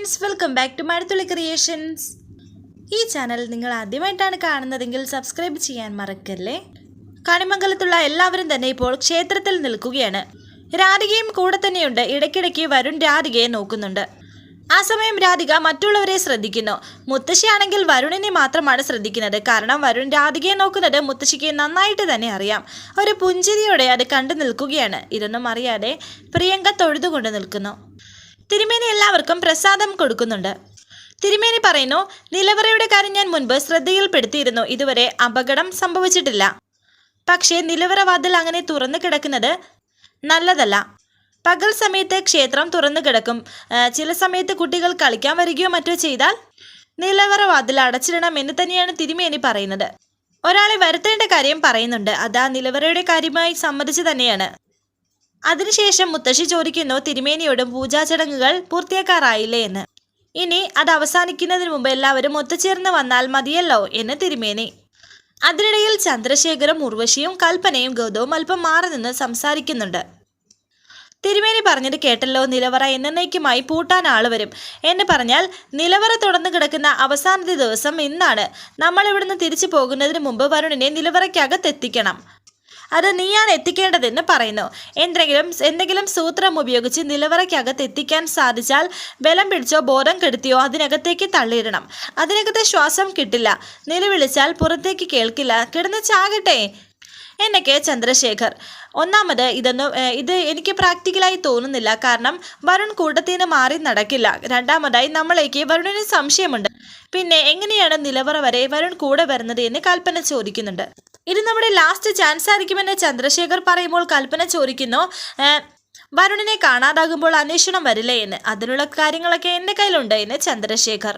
Friends welcome back to Mazhathulli creations ഈ channel നിങ്ങൾ ആദ്യമായിട്ടാണ് കാണുന്നതെങ്കിൽ സബ്സ്ക്രൈബ് ചെയ്യാൻ മറക്കല്ലേ? കണിമംഗലത്തുള്ള എല്ലാവരും തന്നെ ഇപ്പോൾ ക്ഷേത്രത്തിൽ നിൽക്കുകയാണ്. രാധികയും കൂടെ തന്നെയുണ്ട്. ഇടയ്ക്കിടയ്ക്ക് വരുൺ രാധികയെ നോക്കുന്നുണ്ട്. ആ സമയം രാധിക മറ്റുള്ളവരെ ശ്രദ്ധിക്കുന്നു. മുത്തശ്ശിയാണെങ്കിൽ വരുണിനെ മാത്രമാണ് ശ്രദ്ധിക്കുന്നത്. കാരണം വരുൺ രാധികയെ നോക്കുന്നത് മുത്തശ്ശിക്ക് നന്നായിട്ട് തന്നെ അറിയാം. ഒരു പുഞ്ചിരിയോടെ അത് കണ്ടു നിൽക്കുകയാണ്. ഇതൊന്നും അറിയാതെ പ്രിയങ്ക തൊഴുതുകൊണ്ട് നിൽക്കുന്നു. തിരുമേനി എല്ലാവർക്കും പ്രസാദം കൊടുക്കുന്നുണ്ട്. തിരുമേനി പറയുന്നു നിലവറയുടെ കാര്യം ഞാൻ മുൻപ് ശ്രദ്ധയിൽപ്പെടുത്തിയിരുന്നു. ഇതുവരെ അപകടം സംഭവിച്ചിട്ടില്ല. പക്ഷേ നിലവറ വാതിൽ അങ്ങനെ തുറന്നു കിടക്കുന്നത് നല്ലതല്ല. പകൽ സമയത്ത് ക്ഷേത്രം തുറന്നു കിടക്കും. ചില സമയത്ത് കുട്ടികൾ കളിക്കാൻ വരികയോ മറ്റോ ചെയ്താൽ നിലവറ വാതിൽ അടച്ചിടണം എന്ന് തന്നെയാണ് തിരുമേനി പറയുന്നത്. ഒരാളെ വരുത്തേണ്ട കാര്യം പറയുന്നുണ്ട്. അതാ നിലവറയുടെ കാര്യമായി സമ്മതിച്ചു തന്നെയാണ്. അതിനുശേഷം മുത്തശ്ശി ചോദിക്കുന്നു തിരുമേനിയോടും പൂജാ ചടങ്ങുകൾ പൂർത്തിയാക്കാറായില്ലേ എന്ന്? ഇനി അത് അവസാനിക്കുന്നതിന് മുമ്പ് എല്ലാവരും ഒത്തുചേർന്ന് വന്നാൽ മതിയല്ലോ എന്ന് തിരുമേനി. അതിനിടയിൽ ചന്ദ്രശേഖരും ഉർവശിയും കൽപ്പനയും ഗൗതവും അല്പം മാറി നിന്ന് സംസാരിക്കുന്നുണ്ട്. തിരുമേനി പറഞ്ഞത് കേട്ടല്ലോ നിലവറ എന്നേക്കുമായി പൂട്ടാൻ ആൾ വരും. എന്ന് പറഞ്ഞാൽ നിലവറ തുറന്നു കിടക്കുന്ന അവസാനത്തെ ദിവസം ഇന്നാണ്. നമ്മൾ ഇവിടുന്ന് തിരിച്ചു പോകുന്നതിന് മുമ്പ് വരുണിനെ നിലവറയ്ക്കകത്തെത്തിക്കണം അത് നീയാണ് എത്തിക്കേണ്ടതെന്ന് പറയുന്നു. എന്തെങ്കിലും എന്തെങ്കിലും സൂത്രം ഉപയോഗിച്ച് നിലവറയ്ക്കകത്ത് എത്തിക്കാൻ സാധിച്ചാൽ ബലം പിടിച്ചോ ബോധം കെടുത്തിയോ അതിനകത്തേക്ക് തള്ളിയിടണം. അതിനകത്ത് ശ്വാസം കിട്ടില്ല. നിലവിളിച്ചാൽ പുറത്തേക്ക് കേൾക്കില്ല. കിടന്ന് ചാകട്ടെ. എന്നൊക്കെ ചന്ദ്രശേഖർ. ഒന്നാമത് ഇതൊന്നും ഇത് എനിക്ക് പ്രാക്ടിക്കലായി തോന്നുന്നില്ല. കാരണം വരുൺ കൂട്ടത്തിൽ നിന്ന് മാറി നടക്കില്ല. രണ്ടാമതായി നമ്മളേക്ക് വരുണിന് സംശയമുണ്ട്. പിന്നെ എങ്ങനെയാണ് നിലവറ വരെ വരുൺ കൂടെ വരുന്നത് എന്ന് കൽപ്പന ചോദിക്കുന്നുണ്ട്. ഇത് നമ്മുടെ ലാസ്റ്റ് ചാൻസ് ആയിരിക്കുമെന്ന് ചന്ദ്രശേഖർ പറയുമ്പോൾ കൽപ്പന ചോദിക്കുന്നു. വരുണിനെ കാണാതാകുമ്പോൾ അന്വേഷണം വരില്ലേ എന്ന്. അതിനുള്ള കാര്യങ്ങളൊക്കെ എന്റെ കയ്യിലുണ്ട് എന്ന് ചന്ദ്രശേഖർ.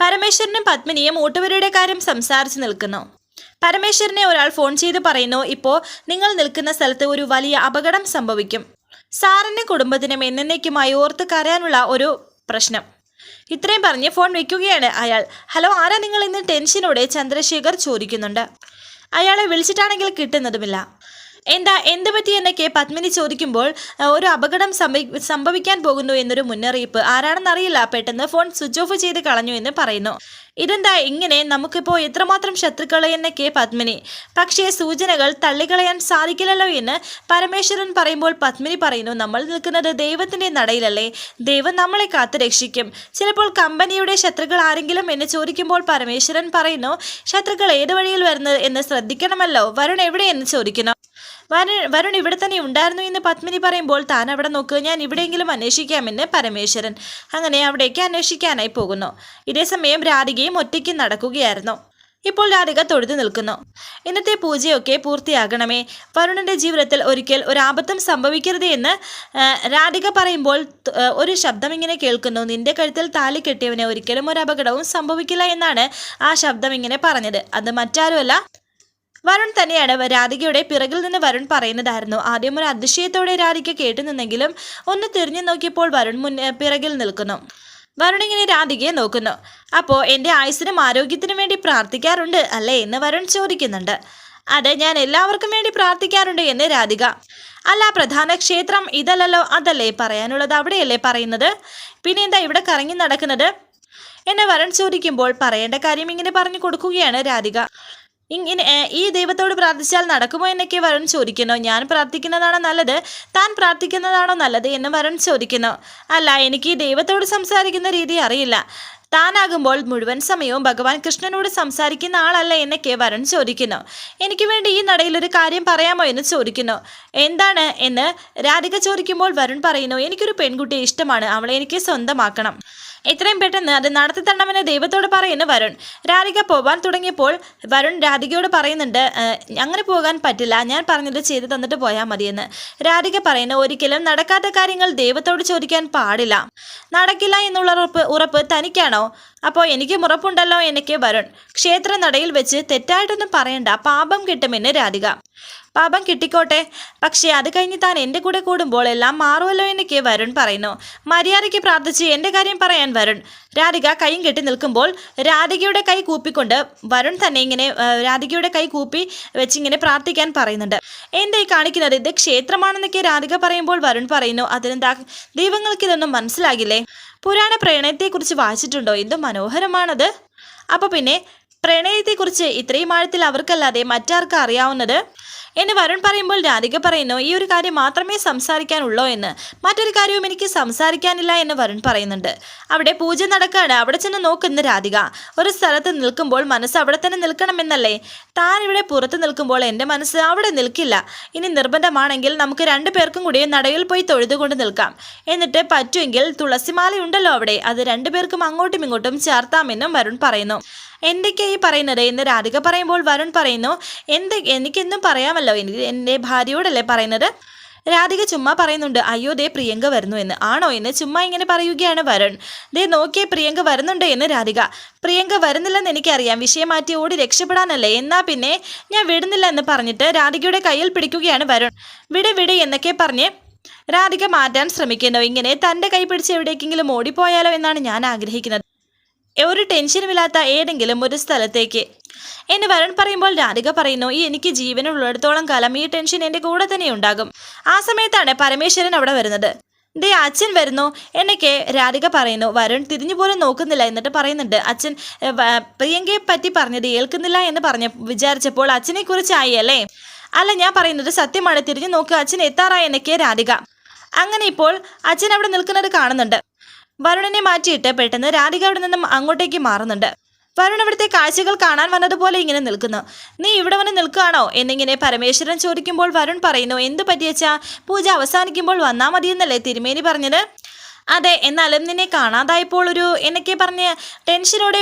പരമേശ്വരനും പത്മിനിയും ഊട്ടുവരയുടെ കാര്യം സംസാരിച്ചു നിൽക്കുന്നു. പരമേശ്വരനെ ഒരാൾ ഫോൺ ചെയ്ത് പറയുന്നു ഇപ്പോൾ നിങ്ങൾ നിൽക്കുന്ന സ്ഥലത്ത് ഒരു വലിയ അപകടം സംഭവിക്കും. സാറിന്റെ കുടുംബത്തിനും എന്നേക്കുമായി ഓർത്ത് കരയാനുള്ള ഒരു പ്രശ്നം. ഇത്രയും പറഞ്ഞ് ഫോൺ വെക്കുകയാണ് അയാൾ. ഹലോ ആരാ നിങ്ങൾ ഇന്ന് ടെൻഷനോടെ ചന്ദ്രശേഖർ ചോദിക്കുന്നുണ്ട്? അയാളെ വിളിച്ചിട്ടാണെങ്കിൽ കിട്ടുന്നതുമില്ല. എന്താ എന്ത് പറ്റി എന്നൊക്കെ പത്മിനി ചോദിക്കുമ്പോൾ ഒരു അപകടം സംഭവി സംഭവിക്കാൻ പോകുന്നു എന്നൊരു മുന്നറിയിപ്പ്. ആരാണെന്നറിയില്ല പെട്ടെന്ന് ഫോൺ സ്വിച്ച് ഓഫ് ചെയ്ത് കളഞ്ഞു എന്ന് പറയുന്നു. ഇതെന്താ ഇങ്ങനെ? നമുക്കിപ്പോൾ എത്രമാത്രം ശത്രുക്കൾ എന്നൊക്കെ പത്മിനി. പക്ഷേ സൂചനകൾ തള്ളിക്കളയാൻ സാധിക്കില്ലല്ലോ എന്ന് പരമേശ്വരൻ പറയുമ്പോൾ പത്മിനി പറയുന്നു നമ്മൾ നിൽക്കുന്നത് ദൈവത്തിന്റെ നടയിലല്ലേ. ദൈവം നമ്മളെ കാത്തു രക്ഷിക്കും. ചിലപ്പോൾ കമ്പനിയുടെ ശത്രുക്കൾ ആരെങ്കിലും എന്ന് ചോദിക്കുമ്പോൾ പരമേശ്വരൻ പറയുന്നു ശത്രുക്കൾ ഏത് വഴിയിൽ വരുന്നത് എന്ന് ശ്രദ്ധിക്കണമല്ലോ. വരുൺ എവിടെയെന്ന് ചോദിക്കുന്നു? വരുൺ ഇവിടെ തന്നെ ഉണ്ടായിരുന്നു എന്ന് പത്മിനി പറയുമ്പോൾ താൻ അവിടെ നോക്ക് ഞാൻ ഇവിടെയെങ്കിലും അന്വേഷിക്കാമെന്ന് പരമേശ്വരൻ അങ്ങനെ അവിടേക്ക് അന്വേഷിക്കാനായി പോകുന്നു. ഇതേസമയം രാധികയും ഒറ്റയ്ക്ക് നടക്കുകയായിരുന്നു. ഇപ്പോൾ രാധിക തൊഴുതു നിൽക്കുന്നു. ഇന്നത്തെ പൂജയൊക്കെ പൂർത്തിയാകണമേ. വരുണന്റെ ജീവിതത്തിൽ ഒരിക്കൽ ഒരു ആപത്തും സംഭവിക്കരുത് എന്ന് രാധിക പറയുമ്പോൾ ഒരു ശബ്ദം ഇങ്ങനെ കേൾക്കുന്നു. നിന്റെ കഴുത്തിൽ താലി കെട്ടിയവനെ ഒരിക്കലും ഒരു അപകടവും സംഭവിക്കില്ല എന്നാണ് ആ ശബ്ദം ഇങ്ങനെ പറഞ്ഞത്. അത് മറ്റാരുമല്ല വരുൺ തന്നെയാണ് രാധികയുടെ പിറകിൽ നിന്ന് വരുൺ പറയുന്നതായിരുന്നു. ആദ്യം ഒരു അതിശയത്തോടെ രാധിക കേട്ടു നിന്നെങ്കിലും ഒന്ന് തിരിഞ്ഞു നോക്കിയപ്പോൾ വരുൺ മുൻ പിറകിൽ നിൽക്കുന്നു. വരുൺ ഇങ്ങനെ രാധികയെ നോക്കുന്നു. അപ്പോൾ എന്റെ ആയുസിനും ആരോഗ്യത്തിനും വേണ്ടി പ്രാർത്ഥിക്കാറുണ്ട് അല്ലേ? എന്ന് വരുൺ ചോദിക്കുന്നുണ്ട്. അതെ ഞാൻ എല്ലാവർക്കും വേണ്ടി പ്രാർത്ഥിക്കാറുണ്ട് എന്ന് രാധിക. അല്ല പ്രധാന ക്ഷേത്രം ഇതല്ലല്ലോ അതല്ലേ പറയാനുള്ളത്? അവിടെയല്ലേ പറയുന്നത്? പിന്നെ എന്താ ഇവിടെ കറങ്ങി നടക്കുന്നത്? എന്നെ വരൺ ചോദിക്കുമ്പോൾ പറയേണ്ട കാര്യം ഇങ്ങനെ പറഞ്ഞു കൊടുക്കുകയാണ് രാധിക. ഇങ്ങനെ ഈ ദൈവത്തോട് പ്രാർത്ഥിച്ചാൽ നടക്കുമോ എന്നൊക്കെ വരുൺ ചോദിക്കുന്നു. ഞാൻ പ്രാർത്ഥിക്കുന്നതാണോ നല്ലത്? താൻ പ്രാർത്ഥിക്കുന്നതാണോ നല്ലത് എന്ന് വരുൺ ചോദിക്കുന്നു. അല്ല എനിക്ക് ദൈവത്തോട് സംസാരിക്കുന്ന രീതി അറിയില്ല. താനാകുമ്പോൾ മുഴുവൻ സമയവും ഭഗവാൻ കൃഷ്ണനോട് സംസാരിക്കുന്ന ആളല്ല എന്നൊക്കെ വരുൺ ചോദിക്കുന്നു. എനിക്ക് വേണ്ടി ഈ നടയിൽ ഒരു കാര്യം പറയാമോ എന്ന് ചോദിക്കുന്നു. എന്താണ് എന്ന് രാധിക ചോദിക്കുമ്പോൾ വരുൺ പറയുന്നു എനിക്കൊരു പെൺകുട്ടിയെ ഇഷ്ടമാണ്. അവളെ എനിക്ക് സ്വന്തമാക്കണം. എത്രയും പെട്ടെന്ന് അത് നടത്തി തരണമെന്ന് ദൈവത്തോട് പറയുന്നു വരുൺ. രാധിക പോവാൻ തുടങ്ങിയപ്പോൾ വരുൺ രാധികയോട് പറയുന്നുണ്ട് അങ്ങനെ പോകാൻ പറ്റില്ല. ഞാൻ പറഞ്ഞത് ചെയ്തു തന്നിട്ട് പോയാൽ മതിയെന്ന്. രാധിക പറയുന്നു ഒരിക്കലും നടക്കാത്ത കാര്യങ്ങൾ ദൈവത്തോട് ചോദിക്കാൻ പാടില്ല. നടക്കില്ല എന്നുള്ള ഉറപ്പ് ഉറപ്പ് തനിക്കാണോ? അപ്പോൾ എനിക്ക് ഉറപ്പുണ്ടല്ലോ എനിക്ക് വരുൺ. ക്ഷേത്ര നടയിൽ വെച്ച് തെറ്റായിട്ടൊന്നും പറയണ്ട. പാപം കിട്ടുമെന്ന് രാധിക. പാപം കിട്ടിക്കോട്ടെ. പക്ഷേ അത് കഴിഞ്ഞ് താൻ എന്റെ കൂടെ കൂടുമ്പോൾ എല്ലാം മാറുമല്ലോ എന്നൊക്കെ വരുൺ പറയുന്നു. മര്യാദയ്ക്ക് പ്രാർത്ഥിച്ച് എന്റെ കാര്യം പറയാൻ വരുൺ. രാധിക കൈയും കെട്ടി നിൽക്കുമ്പോൾ രാധികയുടെ കൈ കൂപ്പിക്കൊണ്ട് വരുൺ തന്നെ ഇങ്ങനെ രാധികയുടെ കൈ കൂപ്പി വെച്ചിങ്ങനെ പ്രാർത്ഥിക്കാൻ പറയുന്നുണ്ട്. എന്തായി കാണിക്കുന്നത്? ഇത് ക്ഷേത്രമാണെന്നൊക്കെ രാധിക പറയുമ്പോൾ വരുൺ പറയുന്നു. അതിനെന്താ? ദൈവങ്ങൾക്ക് ഇതൊന്നും മനസ്സിലാകില്ലേ? പുരാണ പ്രണയത്തെക്കുറിച്ച് വായിച്ചിട്ടുണ്ടോ? എന്ത് മനോഹരമാണത്. അപ്പോൾ പിന്നെ പ്രണയത്തെക്കുറിച്ച് ഇത്രയും ആഴത്തിൽ അവർക്കല്ലാതെ മറ്റാർക്കും അറിയാവുന്നത്? എന്ന് വരുൺ പറയുമ്പോൾ രാധിക പറയുന്നു ഈ ഒരു കാര്യം മാത്രമേ സംസാരിക്കാനുള്ളൂ എന്ന്. മറ്റൊരു കാര്യവും എനിക്ക് സംസാരിക്കാനില്ല എന്ന് വരുൺ പറയുന്നുണ്ട്. അവിടെ പൂജ നടക്കാണ്. അവിടെ ചെന്ന് നോക്കുന്ന രാധിക. ഒരു സ്ഥലത്ത് നിൽക്കുമ്പോൾ മനസ്സ് അവിടെ തന്നെ നിൽക്കണമെന്നല്ലേ? താൻ ഇവിടെ പുറത്ത് നിൽക്കുമ്പോൾ എന്റെ മനസ്സ് അവിടെ നിൽക്കില്ല. ഇനി നിർബന്ധമാണെങ്കിൽ നമുക്ക് രണ്ടു പേർക്കും കൂടി നടയിൽ പോയി തൊഴുതുകൊണ്ട് നിൽക്കാം. എന്നിട്ട് പറ്റുമെങ്കിൽ തുളസിമാലയുണ്ടല്ലോ അവിടെ. അത് രണ്ടുപേർക്കും അങ്ങോട്ടും ഇങ്ങോട്ടും ചേർത്താമെന്നും വരുൺ പറയുന്നു. എന്തൊക്കെയാ ഈ പറയുന്നത്? എന്ന് രാധിക പറയുമ്പോൾ വരുൺ പറയുന്നു എന്ത് എനിക്കെന്നും പറയാമല്ലോ. എനിക്ക് എന്റെ ഭാര്യയോടല്ലേ പറയുന്നത്? രാധിക ചുമ്മാ പറയുന്നുണ്ട് അയ്യോ ദേ പ്രിയങ്ക വരുന്നു എന്ന്. ആണോ എന്ന് ചുമ്മാ ഇങ്ങനെ പറയുകയാണ് വരുൺ. ദേ നോക്കിയേ പ്രിയങ്ക വരുന്നുണ്ട് എന്ന് രാധിക. പ്രിയങ്ക വരുന്നില്ലെന്ന് എനിക്കറിയാം. വിഷയം മാറ്റി ഓടി രക്ഷപ്പെടാനല്ലേ. എന്നാ പിന്നെ ഞാൻ വിടുന്നില്ല എന്ന് പറഞ്ഞിട്ട് രാധികയുടെ കയ്യിൽ പിടിക്കുകയാണ് വരുൺ. വിട് വിട് എന്നൊക്കെ പറഞ്ഞ് രാധിക മാറ്റാൻ ശ്രമിക്കുന്നു. ഇങ്ങനെ തന്റെ കൈ പിടിച്ച് എവിടേക്കെങ്കിലും ഓടിപ്പോയാലോ എന്നാണ് ഞാൻ ആഗ്രഹിക്കുന്നത്. ഒരു ടെൻഷനുമില്ലാത്ത ഏതെങ്കിലും ഒരു സ്ഥലത്തേക്ക്. എന്നെ വരൺ പറയുമ്പോൾ രാധിക പറയുന്നു ഈ എനിക്ക് ജീവനുള്ളിടത്തോളം കാലം ഈ ടെൻഷൻ എന്റെ കൂടെ തന്നെ ഉണ്ടാകും. ആ സമയത്താണ് പരമേശ്വരൻ അവിടെ വരുന്നത്. ദേ അച്ഛൻ വരുന്നു. എന്നൊക്കെ രാധിക പറയുന്നു. വരുൺ തിരിഞ്ഞു പോലും നോക്കുന്നില്ല എന്നിട്ട് പറയുന്നുണ്ട് അച്ഛൻ പ്രിയങ്കയെ പറ്റി പറഞ്ഞത് ഏൽക്കുന്നില്ല എന്ന് പറഞ്ഞ വിചാരിച്ചപ്പോൾ അച്ഛനെ കുറിച്ചായി അല്ലേ? അല്ല ഞാൻ പറയുന്നത് സത്യമാണ്. തിരിഞ്ഞു നോക്കുക അച്ഛൻ എത്താറായി എന്നൊക്കെ രാധിക. അങ്ങനെ ഇപ്പോൾ അച്ഛൻ അവിടെ നിൽക്കുന്നത് കാണുന്നുണ്ട്. വരുണിനെ മാറ്റിയിട്ട് പെട്ടെന്ന് രാധിക അവിടെ നിന്നും അങ്ങോട്ടേക്ക് മാറുന്നുണ്ട്. വരുൺ ഇവിടുത്തെ കാഴ്ചകൾ കാണാൻ വന്നതുപോലെ ഇങ്ങനെ നിൽക്കുന്നു. നീ ഇവിടെ വന്ന് നിൽക്കുകയാണോ? എന്നിങ്ങനെ പരമേശ്വരൻ ചോദിക്കുമ്പോൾ വരുൺ പറയുന്നു എന്ത് പറ്റിയച്ചാ പൂജ അവസാനിക്കുമ്പോൾ വന്നാൽ മതിയെന്നല്ലേ തിരുമേനി പറഞ്ഞത്? അതെ എന്നാലും നിന്നെ കാണാതായപ്പോൾ ഒരു എന്നൊക്കെ പറഞ്ഞ് ടെൻഷനോടെ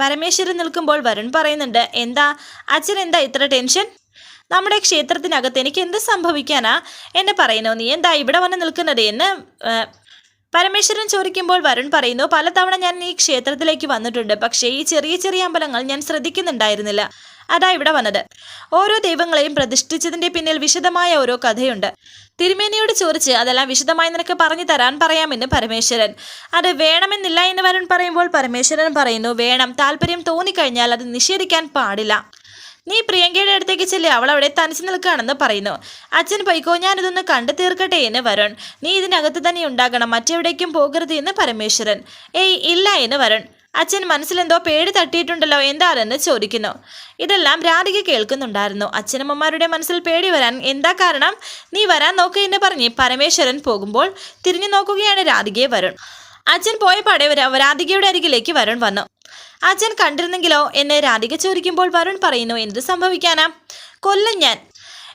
പരമേശ്വരൻ നിൽക്കുമ്പോൾ വരുൺ പറയുന്നുണ്ട് എന്താ? അച്ഛൻ എന്താ ഇത്ര ടെൻഷൻ? നമ്മുടെ ക്ഷേത്രത്തിനകത്ത് എനിക്ക് എന്ത് സംഭവിക്കാനാ? എന്നെ പറയുന്നു നീ എന്താ ഇവിടെ വന്ന് നിൽക്കുന്നത്? എന്ന് പരമേശ്വരൻ ചോദിക്കുമ്പോൾ വരുൺ പറയുന്നു പലതവണ ഞാൻ ഈ ക്ഷേത്രത്തിലേക്ക് വന്നിട്ടുണ്ട്. പക്ഷേ ഈ ചെറിയ ചെറിയ അമ്പലങ്ങൾ ഞാൻ ശ്രദ്ധിക്കുന്നുണ്ടായിരുന്നില്ല. അതാ ഇവിടെ വന്നത്. ഓരോ ദൈവങ്ങളെയും പ്രതിഷ്ഠിച്ചതിന്റെ പിന്നിൽ വിശദമായ ഓരോ കഥയുണ്ട്. തിരുമേനിയോട് ചോദിച്ച് അതെല്ലാം വിശദമായി നിനക്ക് പറഞ്ഞു തരാൻ പറയാമെന്ന് പരമേശ്വരൻ. അത് വേണമെന്നില്ല എന്ന് വരുൺ പറയുമ്പോൾ പരമേശ്വരൻ പറയുന്നു വേണം. താല്പര്യം തോന്നിക്കഴിഞ്ഞാൽ അത് നിഷേധിക്കാൻ പാടില്ല. നീ പ്രിയങ്കയുടെ അടുത്തേക്ക് ചെല്ലി അവൾ അവിടെ തനിച്ച് നിൽക്കുകയാണെന്ന് പറയുന്നു. അച്ഛൻ പൊയ്ക്കോ ഞാനിതൊന്ന് കണ്ടു തീർക്കട്ടെ എന്ന് വരുൺ. നീ ഇതിനകത്ത് തന്നെ ഉണ്ടാകണം മറ്റെവിടേക്കും പോകരുത് എന്ന് പരമേശ്വരൻ. ഏയ് ഇല്ല എന്ന് വരുൺ. അച്ഛൻ മനസ്സിലെന്തോ പേടി തട്ടിയിട്ടുണ്ടല്ലോ എന്താണെന്ന് ചോദിക്കുന്നു. ഇതെല്ലാം രാധിക കേൾക്കുന്നുണ്ടായിരുന്നു. അച്ഛനമ്മമാരുടെ മനസ്സിൽ പേടി വരാൻ എന്താ കാരണം? നീ വരാൻ നോക്കുക എന്ന് പറഞ്ഞ് പരമേശ്വരൻ പോകുമ്പോൾ തിരിഞ്ഞു നോക്കുകയാണ് രാധികയെ വരുൺ. അച്ഛൻ പോയ പാടെ രാധികയുടെ അരികിലേക്ക് വരുൺ വന്നു. അച്ഛൻ കണ്ടിരുന്നെങ്കിലോ? എന്നെ രാധിക ചോദിക്കുമ്പോൾ വരുൺ പറയുന്നു എന്ത് സംഭവിക്കാനാ? കൊല്ലം ഞാൻ.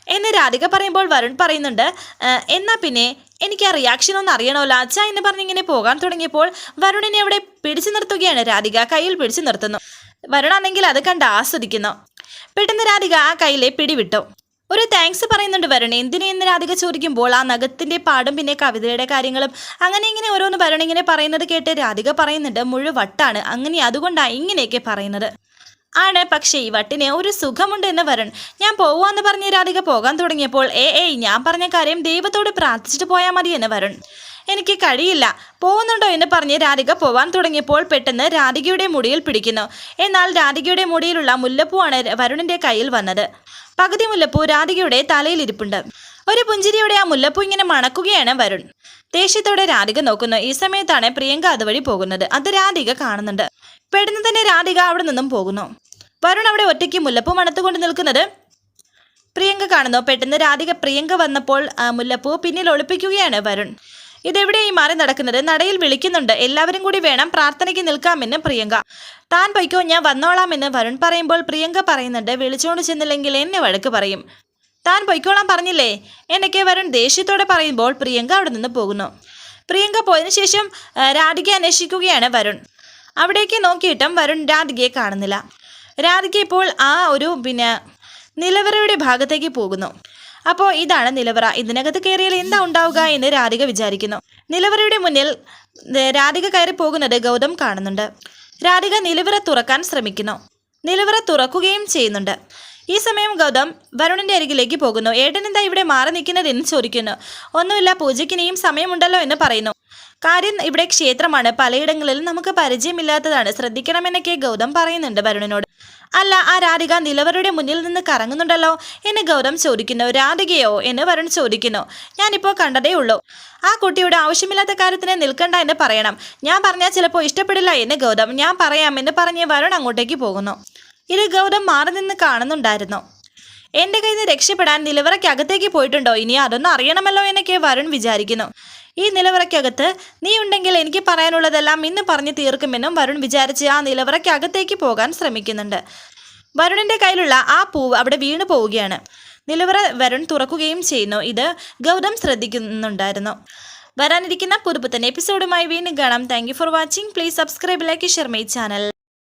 എന്ന് രാധിക പറയുമ്പോൾ വരുൺ പറയുന്നുണ്ട് "ആ, എന്നാ പിന്നെ എനിക്ക് ആ റിയാക്ഷൻ ഒന്ന് അറിയണമല്ലോ. അച്ഛ എന്ന് പറഞ്ഞിങ്ങനെ പോകാൻ തുടങ്ങിയപ്പോൾ വരുണിനെ അവിടെ പിടിച്ചു നിർത്തുകയാണ്. രാധിക കയ്യിൽ പിടിച്ചു നിർത്തുന്നു. വരുണാണെങ്കിൽ അത് കണ്ട് ആസ്വദിക്കുന്നു. പെട്ടെന്ന് രാധിക ആ കയ്യിലെ പിടിവിട്ടു. ഒരു താങ്ക്സ് പറയുന്നുണ്ട് വരുൺ. എന്തിനെ എന്ന് രാധിക ചോദിക്കുമ്പോൾ ആ നഖത്തിന്റെ പാടും പിന്നെ കവിതയുടെ കാര്യങ്ങളും അങ്ങനെ ഇങ്ങനെ ഓരോന്ന് വരുൺ ഇങ്ങനെ പറയുന്നത് കേട്ട് രാധിക പറയുന്നുണ്ട് മുഴുവട്ടാണ് അങ്ങനെ അതുകൊണ്ടാണ് ഇങ്ങനെയൊക്കെ പറയുന്നത്. ആണ്. പക്ഷേ ഈ വട്ടിന് ഒരു സുഖമുണ്ട് എന്ന് വരൺ. ഞാൻ പോവാന്ന് പറഞ്ഞ് രാധിക പോകാൻ തുടങ്ങിയപ്പോൾ ഏ ഏയ് ഞാൻ പറഞ്ഞ കാര്യം ദൈവത്തോട് പ്രാർത്ഥിച്ചിട്ട് പോയാൽ മതി എന്ന് വരൺ. എനിക്ക് കഴിയില്ല. പോകുന്നുണ്ടോ എന്ന് പറഞ്ഞ് രാധിക പോവാൻ തുടങ്ങിയപ്പോൾ പെട്ടെന്ന് രാധികയുടെ മുടിയിൽ പിടിക്കുന്നു. എന്നാൽ രാധികയുടെ മുടിയിലുള്ള മുല്ലപ്പൂവാണ് വരുണിന്റെ കയ്യിൽ വന്നത്. പകുതി മുല്ലപ്പൂ രാധികയുടെ തലയിലിരിപ്പുണ്ട്. ഒരു പുഞ്ചിരിയുടെ ആ മുല്ലപ്പൂ ഇങ്ങനെ മണക്കുകയാണ് വരുൺ. ദേഷ്യത്തോടെ രാധിക നോക്കുന്നു. ഈ സമയത്താണ് പ്രിയങ്ക അതുവഴി പോകുന്നത്. അത് രാധിക കാണുന്നുണ്ട്. പെടുന്ന തന്നെ രാധിക അവിടെ നിന്നും പോകുന്നു. വരുൺ അവിടെ ഒറ്റയ്ക്ക് മുല്ലപ്പൂ മണത്തുകൊണ്ട് നിൽക്കുന്നത് പ്രിയങ്ക കാണുന്നു. പെട്ടെന്ന് രാധിക പ്രിയങ്ക വന്നപ്പോൾ മുല്ലപ്പൂ പിന്നിൽ ഒളിപ്പിക്കുകയാണ് വരുൺ. ഇതെവിടെയായി മാറി നടക്കുന്നത്? നടയിൽ വിളിക്കുന്നുണ്ട്. എല്ലാവരും കൂടി വേണം പ്രാർത്ഥനയ്ക്ക് നിൽക്കാമെന്ന് പ്രിയങ്ക. താൻ പൊയ്ക്കോ ഞാൻ വന്നോളാമെന്ന് വരുൺ പറയുമ്പോൾ പ്രിയങ്ക പറയുന്നുണ്ട്. വിളിച്ചോണ്ട് ചെന്നില്ലെങ്കിൽ എന്നെ വഴക്ക് പറയും. താൻ പൊയ്ക്കോളാൻ പറഞ്ഞില്ലേ? എന്നൊക്കെ വരുൺ ദേഷ്യത്തോടെ പറയുമ്പോൾ പ്രിയങ്ക അവിടെ നിന്ന് പോകുന്നു. പ്രിയങ്ക പോയതിനു ശേഷം രാധിക രാധികയെ അന്വേഷിക്കുകയാണ് വരുൺ. അവിടേക്ക് നോക്കിയിട്ടും വരുൺ രാധികയെ കാണുന്നില്ല. രാധിക ഇപ്പോൾ ആ ഒരു പിന്നെ നിലവറയുടെ ഭാഗത്തേക്ക് പോകുന്നു. അപ്പോൾ ഇതാണ് നിലവറ. ഇതിനകത്ത് കയറിയാൽ എന്താ ഉണ്ടാവുക എന്ന് രാധിക വിചാരിക്കുന്നു. നിലവറയുടെ മുന്നിൽ രാധിക കയറി പോകുന്നത് ഗൗതം കാണുന്നുണ്ട്. രാധിക നിലവറ തുറക്കാൻ ശ്രമിക്കുന്നു. നിലവറ തുറക്കുകയും ചെയ്യുന്നുണ്ട്. ഈ സമയം ഗൗതം വരുണിന്റെ അരികിലേക്ക് പോകുന്നു. ഏട്ടൻ എന്താ ഇവിടെ മാറി നിൽക്കുന്നത് എന്ന് ചോദിക്കുന്നു. ഒന്നുമില്ല പൂജയ്ക്ക് ഇനിയും സമയമുണ്ടല്ലോ എന്ന് പറയുന്നു. കാര്യം ഇവിടെ ക്ഷേത്രമാണ്. പലയിടങ്ങളിൽ നമുക്ക് പരിചയമില്ലാത്തതാണ്. ശ്രദ്ധിക്കണമെന്നൊക്കെ ഗൗതം പറയുന്നുണ്ട് വരുണനോട്. അല്ല ആ രാധിക നിലവരുടെ മുന്നിൽ നിന്ന് കറങ്ങുന്നുണ്ടല്ലോ എന്ന് ഗൗതം ചോദിക്കുന്നു. രാധികയോ എന്ന് വരുൺ ചോദിക്കുന്നു. ഞാനിപ്പോൾ കണ്ടതേ ഉള്ളൂ. ആ കുട്ടിയുടെ ആവശ്യമില്ലാത്ത കാര്യത്തിന് നിൽക്കണ്ട എന്ന് പറയണം. ഞാൻ പറഞ്ഞാൽ ചിലപ്പോൾ ഇഷ്ടപ്പെടില്ല എന്ന് ഗൗതം ഞാൻ പറയാം എന്ന് പറഞ്ഞ് വരുൺ അങ്ങോട്ടേക്ക് പോകുന്നു. ഇത് ഗൗതം മാറി നിന്ന് കാണുന്നുണ്ടായിരുന്നു. എന്റെ കയ്യിൽ നിന്ന് രക്ഷപ്പെടാൻ നിലവറയ്ക്കകത്തേക്ക് പോയിട്ടുണ്ടോ? ഇനി അതൊന്നും അറിയണമല്ലോ എന്നൊക്കെ വരുൺ വിചാരിക്കുന്നു. ഈ നിലവറയ്ക്കകത്ത് നീ ഉണ്ടെങ്കിൽ എനിക്ക് പറയാനുള്ളതെല്ലാം ഇന്ന് പറഞ്ഞു തീർക്കുമെന്നും വരുൺ വിചാരിച്ച് ആ നിലവറയ്ക്കകത്തേക്ക് പോകാൻ ശ്രമിക്കുന്നുണ്ട്. വരുണിന്റെ കയ്യിലുള്ള ആ പൂവ് അവിടെ വീണു പോവുകയാണ്. നിലവറ വരുൺ തുറക്കുകയും ചെയ്യുന്നു. ഇത് ഗൗതം ശ്രദ്ധിക്കുന്നുണ്ടായിരുന്നു. വരാനിരിക്കുന്ന പുതുപുത്തൻ എപ്പിസോഡുമായി വീണ്ടും കാണാം. Thank for watching please subscribe like share my channel